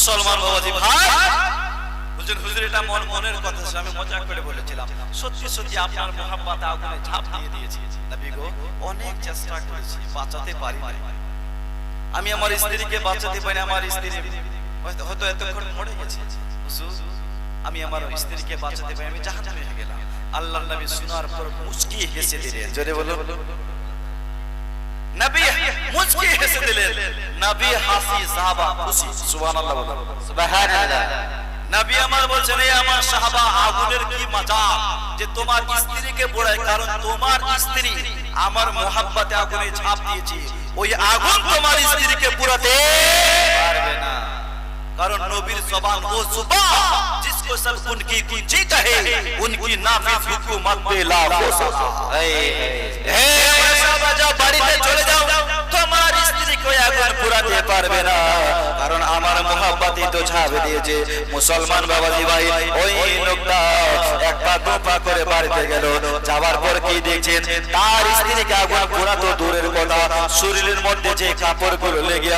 মুসলমান বাবাজি ভাই। হুজুর হুজুর এটা মন মনের কথা ছিল, আমি মজা করে বলেছিলাম। সত্যি সত্যি আপনার মোহাম্মত আগুনে ঝাঁপ দিয়ে দিয়েছি। নবী গো অনেক চেষ্টা করেছি বাঁচাতে পারি আমি আমার স্ত্রীকে বাঁচাতে পারি আমার স্ত্রী হয়তো এতক্ষণ মরে গেছে। হুজুর, আমি আমার স্ত্রীকে বাঁচাতে পারি আমি জাহান্নামে হয়ে গেলাম। আল্লাহ নবী শোনার পর মুচকি হেসে দিলেন। জোরে বলুন। নবী মুচকি হেসে দিলেন নবী হাসি সাহাবা খুশি সুবহানাল্লাহ বলুন সুবহানাল্লাহ নবী আমার বলছেন এই আমার সাহাবা আগুনের কি মজা যে তোমার স্ত্রীকে পোড়ায় কারণ তোমার স্ত্রী আমার মোহাব্বতে আগুনে ঝাঁপ দিয়েছে ওই আগুন তোমার স্ত্রীকে পুরাতে পারবে না কারণ নবীর জবান ও जुबान जिसको सब उनकी कुंजी कहे उनकी नाफिज हुकूमत पे ला हो सका হে পারবে না। কারণ আমার মোহাব্বতই তো ঝাঁপ দিয়েছে। মুসলমান বাবাজি ভাই, ওই লোকটা এক পা দু পা করে বাড়িতে গেল। যাওয়ার পর কি দেখছেন? তার স্ত্রীকে আগুন পোড়া তো দূরের কথা। শরীরের মধ্যে যে কাপড়গুলো লেগে